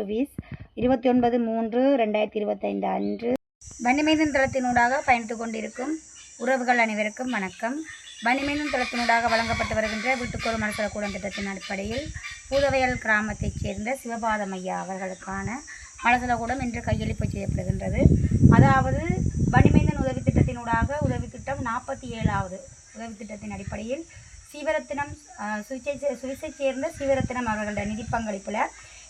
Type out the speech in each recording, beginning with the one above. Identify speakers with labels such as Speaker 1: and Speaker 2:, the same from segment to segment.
Speaker 1: Service இருபத்தி ஒன்பது மூன்று ரெண்டாயிரத்தி இருபத்தைந்து அன்று. வன்னிமேதன் தளத்தினூடாக பயணித்து கொண்டிருக்கும் உறவுகள் அனைவருக்கும் வணக்கம். வன்னிமேதன் தளத்தினூடாக வழங்கப்பட்டு வருகின்ற வீட்டுக்கொரு மனசல கூடம் திட்டத்தின் அடிப்படையில் பூதவையல் கிராமத்தைச் சேர்ந்த சிவபாதமையா அவர்களுக்கான மனசல கூடம் இன்று கையளிப்பு செய்யப்படுகின்றது. அதாவது வன்னிமேதன் உதவி திட்டத்தினூடாக உதவி திட்டம் நாற்பத்தி ஏழாவது உதவி திட்டத்தின் அடிப்படையில் சீவரத்தினம் சுவிசை சுவிசை சேர்ந்த சீவரத்தினம் அவர்களுடைய நிதி பங்களிப்பில்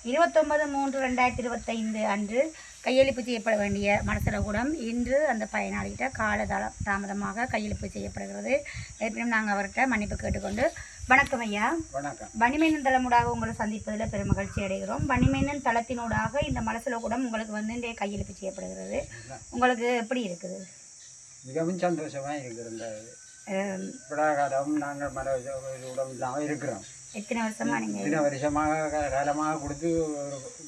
Speaker 1: இருபத்தொன்பது மூன்று ரெண்டாயிரத்தி இருபத்தைந்து அன்று கையளிப்பு செய்யப்பட வேண்டிய மனசலகூடம் இன்று அந்த பயனாளிகிட்ட கால தாமதமாக கையளிப்பு செய்யப்படுகிறது. இருப்பினும் நாங்கள் அவர்கிட்ட மன்னிப்பு கேட்டுக்கொண்டு வணக்கம் ஐயா.
Speaker 2: வணக்கம்.
Speaker 1: வன்னிமேனன் தளமூடாக உங்களை சந்திப்பதில் பெரும் மகிழ்ச்சி அடைகிறோம். வன்னிமேனன் தளத்தினூடாக இந்த மனசலகூடம் உங்களுக்கு வந்து இன்றைய கையளிப்பு செய்யப்படுகிறது. உங்களுக்கு எப்படி இருக்குது?
Speaker 2: மிகவும் சந்தோஷமா இருக்கிற
Speaker 1: அஹ்,
Speaker 2: விடாகாலம் நாங்கள் இல்லாமல் இருக்கிறோம்.
Speaker 1: எத்தனை வருஷமா நீங்கள்
Speaker 2: இத்தனை வருஷமாக காலமாக கொடுத்து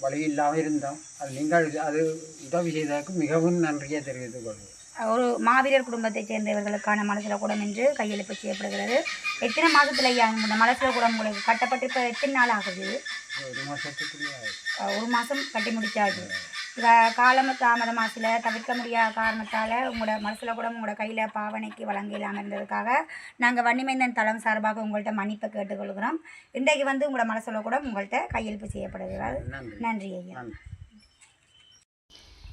Speaker 2: வழி இல்லாமல் இருந்தோம். அது நீங்கள் அது உதவி செய்ததற்கு மிகவும் நன்றியை தெரிவித்துக் கொள்கிறேன்.
Speaker 1: ஒரு மாவீரர் குடும்பத்தைச் சேர்ந்தவர்களுக்கான மலசல கூடம் என்று கையெழுப்பு செய்யப்படுகிறது. எத்தனை மாதத்துல ஐயா? இந்த மலசல கூடம் உங்களுக்கு கட்டப்பட்டு இப்போ எத்தனை நாள் ஆகுது?
Speaker 2: ஒரு மாதத்துக்குள்ளே
Speaker 1: ஒரு மாதம் கட்டி முடிச்சாச்சு. க- காலம் தாமதமாக சில தவிர்க்க முடியாத காரணத்தால் உங்களோட மனசில் கூட உங்களோட கையில் பாவனைக்கு வழங்க இல்லாமல் இருந்ததுக்காக நாங்கள் வன்னிமைந்தன் தளம் சார்பாக உங்கள்கிட்ட மன்னிப்பு கேட்டுக்கொள்கிறோம். இன்றைக்கு வந்து உங்களோட மனசில் கூட உங்கள்கிட்ட கையெழுப்பு செய்யப்படுகிறது.
Speaker 2: நன்றி.
Speaker 1: ஐயா.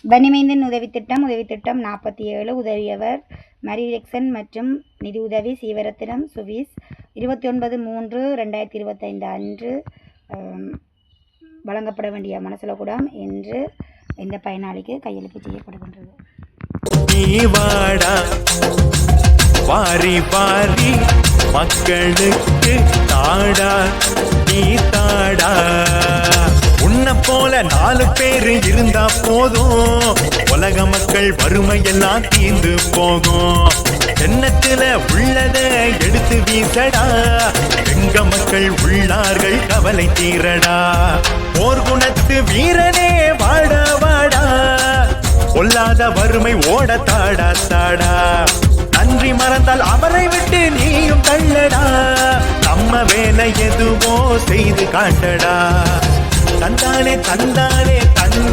Speaker 1: வன்னிமைந்தன் உதவி திட்டம் உதவி திட்டம் நாற்பத்தி ஏழு உதவியவர் மரியக்சன் மற்றும் நிதி உதவி சீவரத்தினம் சுவிஸ். இருபத்தி ஒன்பது மூன்று ரெண்டாயிரத்தி இருபத்தைந்து அன்று வழங்கப்பட வேண்டிய மனசலகுடம் என்று இந்த பயனாளிக்கு கையெழுத்து செய்யப்படுகின்றது.
Speaker 3: வாரி வாரி மக்களுக்கு தாடா நீ தாடா. உன்னை போல நாலு பேரு இருந்தா போதும். உலக மக்கள் வறுமையெல்லாம் தீர்ந்து போகும். எண்ணத்துல உள்ளத எடுத்து வீசடா. எங்க மக்கள் உள்ளார்கள் கவலை தீரடா. போர் குணத்து வீரனே வாடா. பொல்லாத வறுமை ஓட தாடா தாடா நன்றி மறந்தால் அவரை விட்டு நீயும் தள்ளடா. நம்ம வேலை எதுவோ செய்து காட்டடா. தந்தானே தந்தானே தன்